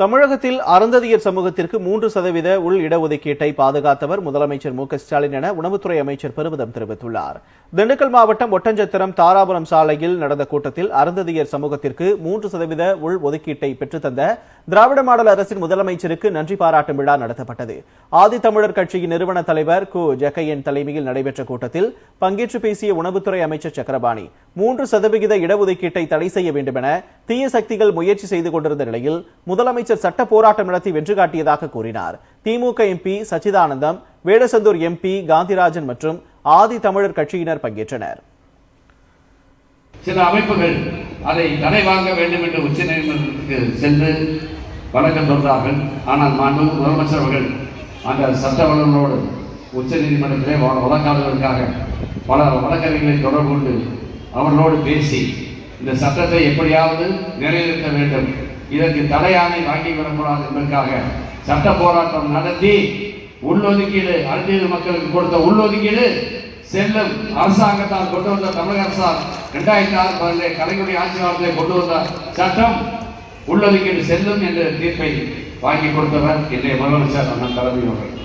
தமிழகத்தில் அருந்ததியர் சமூகத்திற்கு மூன்று சதவீத உள் இடஒதுக்கீட்டை பாதுகாத்தவர் முதலமைச்சர் மு க ஸ்டாலின் என உணவுத்துறை அமைச்சர் பெருமிதம் தெரிவித்துள்ளார். திண்டுக்கல் மாவட்டம் ஒட்டஞ்சத்திரம் தாராபுரம் சாலையில் நடந்த கூட்டத்தில் அறந்ததியர் சமூகத்திற்கு மூன்று சதவீத உள் ஒதுக்கீட்டை பெற்றுத்தந்த திராவிட மாடல் அரசின் முதலமைச்சருக்கு நன்றி பாராட்டும் விழா நடத்தப்பட்டது. ஆதித்தமிழர் கட்சியின் நிறுவன தலைவர் கு. ஜக்கையன் தலைமையில் நடைபெற்ற கூட்டத்தில் பங்கேற்று பேசிய உணவுத்துறை அமைச்சர் சக்கரபாணி மூன்று சதவிகித இடஒதுக்கீட்டை தடை செய்ய வேண்டுமென தீய சக்திகள் முயற்சி செய்து கொண்டிருந்த நிலையில் முதலமைச்சர் சட்ட போராட்டம் நடத்தி வென்று காட்டியதாக கூறினார். திமுக எம்பி சச்சிதானந்தம் வேடசந்தூர் எம்பி காந்திராஜன் மற்றும் ஆதி தமிழர் கட்சியினர் பங்கேற்றனர். சில அமைப்புகள் அதை தடை வாங்க வேண்டும் என்று உச்ச நீதிமன்றத்துக்கு சென்று வழக்கம் தொடர்ந்தார்கள் ஆனால் மாண்பு முதலமைச்சர் அவர்கள் அந்த சட்ட வல்லுநரோடு உச்ச நீதிமன்றத்திலே வழக்காளர்களுக்காக பல வழக்கறிஞர்களை தொடர்பு கொண்டு அவர்களோடு பேசி இந்த சட்டத்தை எப்படியாவது நிறைவேற்ற வேண்டும். இதற்கு தலையானை வாங்கி விடக்கூடாது என்பதற்காக சட்ட போராட்டம் நடத்தி உள்ளொதுக்கீடு அருந்தீது மக்களுக்கு கொடுத்த உள்ளொதுக்கீடு செல்லும் அரசாங்கத்தால் கொண்டு வந்த தமிழக அரசால் இரண்டாயிரத்தி ஆறு பதினே கலைஞருடைய ஆட்சி காலத்தை கொண்டு வந்த சட்டம் உள்ளொதுக்கீடு செல்லும் என்ற தீர்ப்பை வாங்கி கொடுத்தவர் இன்றைய முதலமைச்சர் அண்ணன் தலைமை அவர்கள்.